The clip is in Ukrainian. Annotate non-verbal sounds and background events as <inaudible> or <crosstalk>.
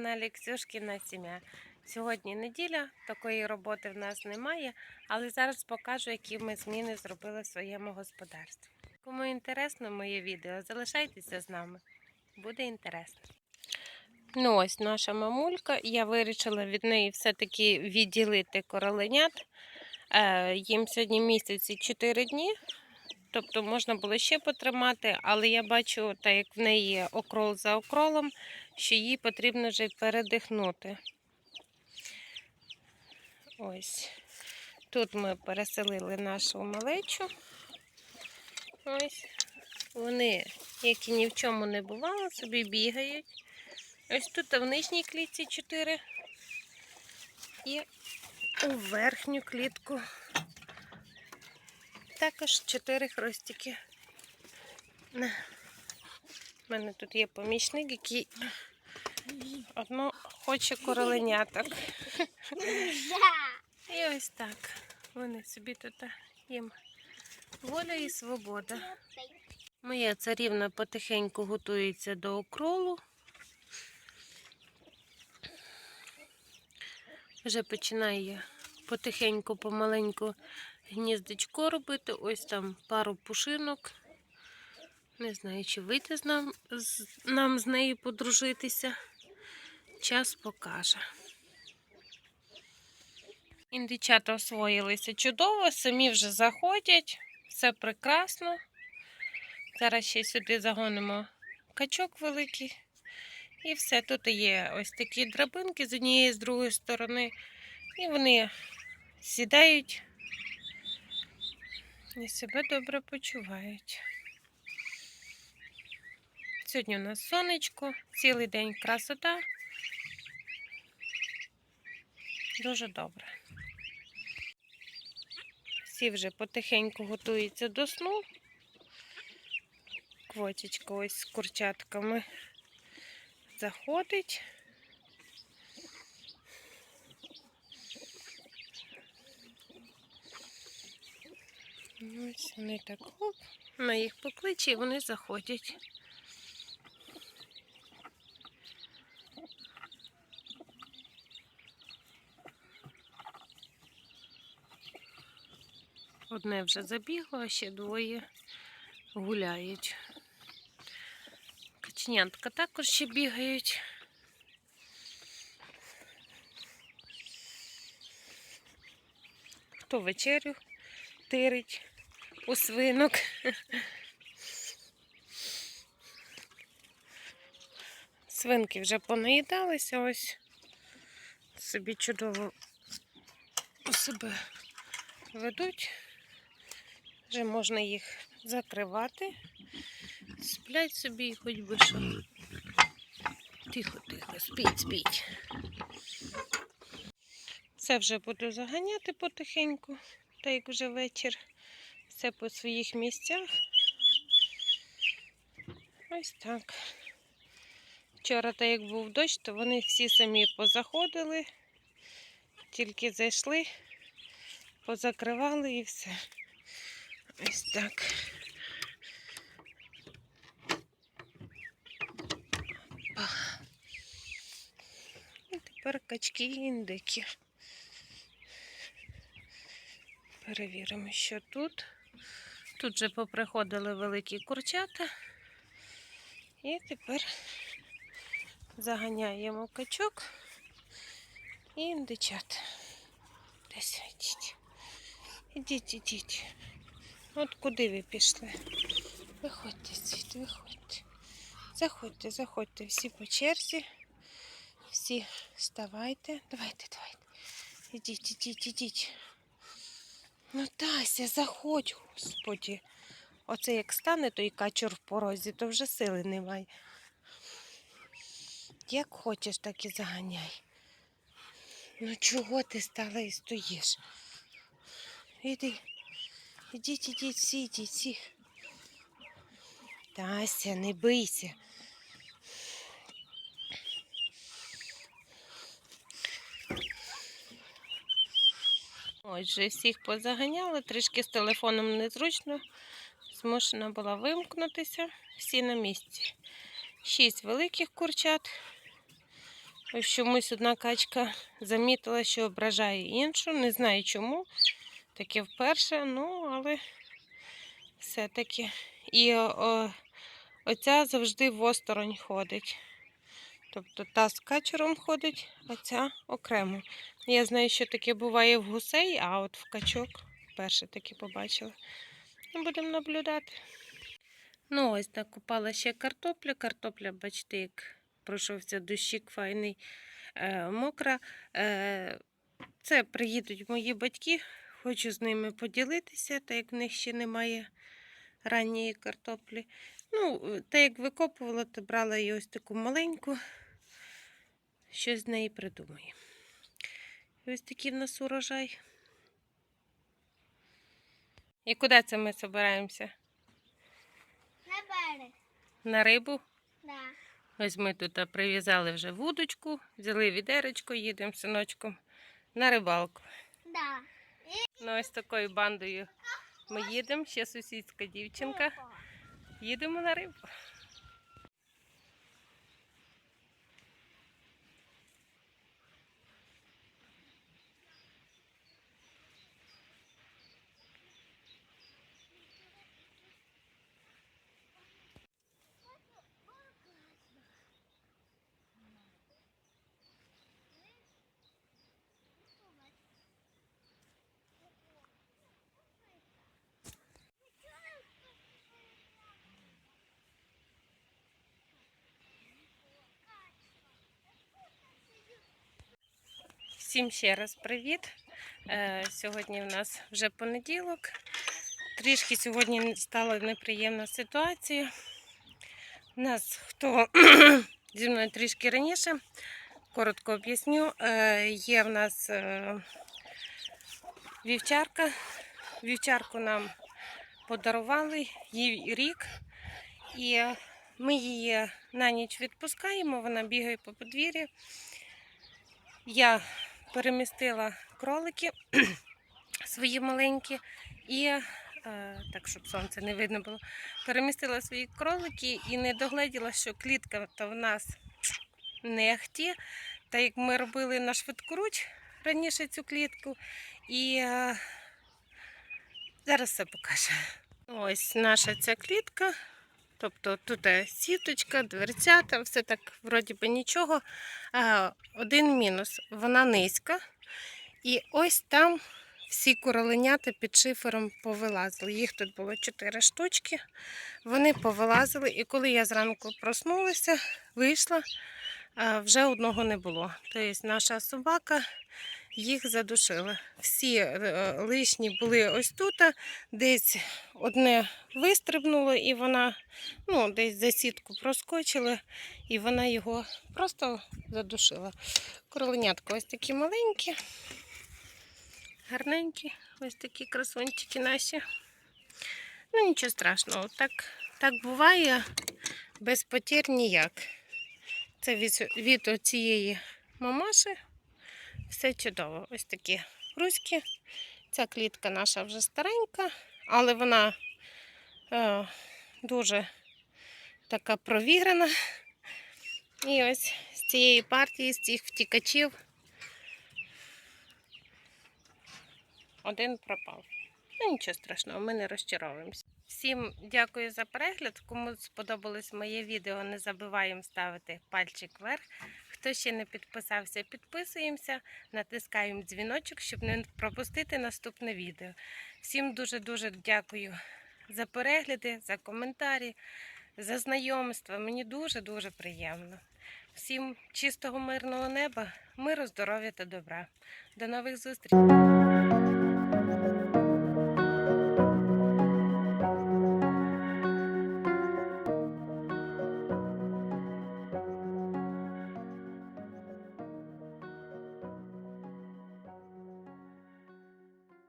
каналі Ксюшкіна Сім'я. Сьогодні неділя, такої роботи в нас немає, але зараз покажу, які ми зміни зробили в своєму господарстві. Кому інтересно моє відео, залишайтеся з нами. Буде інтересно. Ну ось наша мамулька. Я вирішила від неї все-таки відділити короленят. Е, їм сьогодні місяці 4 дні. Тобто можна було ще потримати, але я бачу, так як в неї окрол за окролом, що їй потрібно вже передихнути. Ось. Тут ми переселили нашу малечу. Ось. Вони, як і ні в чому не бувало, собі бігають. Ось тут в нижній клітці 4 і у верхню клітку також 4 хростики. У мене тут є помічник, який одно хоче короленяток. І ось так. Вони собі тут їм воля і свобода. Моя царівна потихеньку готується до окролу. Вже починає потихеньку, помаленьку гніздечко робити. Ось там пару пушинок. Не знаю, чи вийти з нам, з, нам з нею подружитися. Час покаже. Індичата освоїлися чудово, самі вже заходять, все прекрасно. Зараз ще сюди загонимо качок великий. І все. Тут є ось такі драбинки з однієї з другої сторони. І вони сідають і себе добре почувають. Сьогодні у нас сонечко, цілий день красота. Дуже добре. Всі вже потихеньку готуються до сну. Квочечка ось з курчатками заходить. Ось вони так хоп, на їх покличе і вони заходять. Одне вже забігло, а ще двоє гуляють. Каченятка також ще бігають. Хто вечерю тирить у свинок. Свинки вже понаїдалися, ось собі чудово себе ведуть. Вже можна їх закривати. Сплять собі і хоч би що. Тихо, тихо, спіть, спіть. Це вже буду заганяти потихеньку, так як вже вечір. Все по своїх місцях. Ось так. Вчора, так як був дощ, то вони всі самі позаходили, тільки зайшли, позакривали і все. Ось так. Опа. І тепер качки індики. Перевіримо, що тут. Тут вже поприходили великі курчата. І тепер заганяємо качок і індичат. Десь йдіть. Ідіть, ідіть. От куди ви пішли? Виходьте звідти, виходьте. Заходьте, заходьте всі по черзі. Всі вставайте. Давайте, давайте. Ідіть, ідіть, ідіть. Ну, Тася, заходь, господі. Оце як стане той качур в порозі, то вже сили немає. Як хочеш, так і заганяй. Ну чого ти стала і стоїш? Іди. Ідіть, ідіть, всі, ідіть, всі. Тася, не бийся. Ось вже всіх позаганяли, трішки з телефоном незручно. Змушена була вимкнутися. Всі на місці. Шість великих курчат Ось чомусь одна качка замітила, що ображає іншу. Не знаю чому. Таке вперше, ну, але все-таки. І о, оця завжди в осторонь ходить. Тобто та з качером ходить, а ця окремо. Я знаю, що таке буває в гусей, а от в качок вперше таке побачила. Ну, будемо наблюдати. Ну, ось так купала ще картопля. Картопля, бачите, як пройшовся дощик файний, е, мокра. Е, це приїдуть мої батьки. Хочу з ними поділитися, так як в них ще немає ранньої картоплі. Ну, та як викопувала, то брала її ось таку маленьку. Щось з неї придумаю. І ось такий в нас урожай. І куди це ми збираємося? На берег. На рибу? Да. Ось ми тут прив'язали вже вудочку, взяли відеречко, їдемо з синочком на рибалку. Да. Ну, ось такою бандою ми їдемо, ще сусідська дівчинка. Їдемо на рибу. Всім ще раз привіт. Е, Сьогодні в нас вже понеділок. Трішки сьогодні стала неприємна ситуація. У нас хто <clears throat> зі мною трішки раніше, коротко об'ясню. Е, Є в нас е, вівчарка. Вівчарку нам подарували їй рік. І ми її на ніч відпускаємо, вона бігає по подвір'ю. Я перемістила кролики <clears throat> свої маленькі і е, так, щоб сонце не видно було. Перемістила свої кролики і не догледіла, що клітка то в нас не ахті. Та як ми робили на швидкоруч раніше цю клітку, і е, зараз все покаже. Ось наша ця клітка. Тобто тут е, сіточка, дверцята, все так вроді би нічого. Один мінус вона низька. І ось там всі короленята під шифером повилазили. Їх тут було 4 штучки. Вони повилазили, і коли я зранку проснулася, вийшла, вже одного не було. Тобто наша собака їх задушила. Всі е, лишні були ось тут, десь одне вистрибнуло, і вона ну, десь за сітку проскочила, і вона його просто задушила. Кроленятка ось такі маленькі, гарненькі, ось такі красунчики наші. Ну, нічого страшного, так, так буває, без потір ніяк. Це від, від цієї мамаші. Все чудово. Ось такі руські. Ця клітка наша вже старенька, але вона е, дуже така провірена. І ось з цієї партії, з цих втікачів, один пропав. Ну, нічого страшного, ми не розчаровуємося. Всім дякую за перегляд. Кому сподобалось моє відео, не забуваємо ставити пальчик вверх. Хто ще не підписався, підписуємося, натискаємо дзвіночок, щоб не пропустити наступне відео. Всім дуже-дуже дякую за перегляди, за коментарі, за знайомство. Мені дуже-дуже приємно. Всім чистого мирного неба, миру, здоров'я та добра. До нових зустрічей!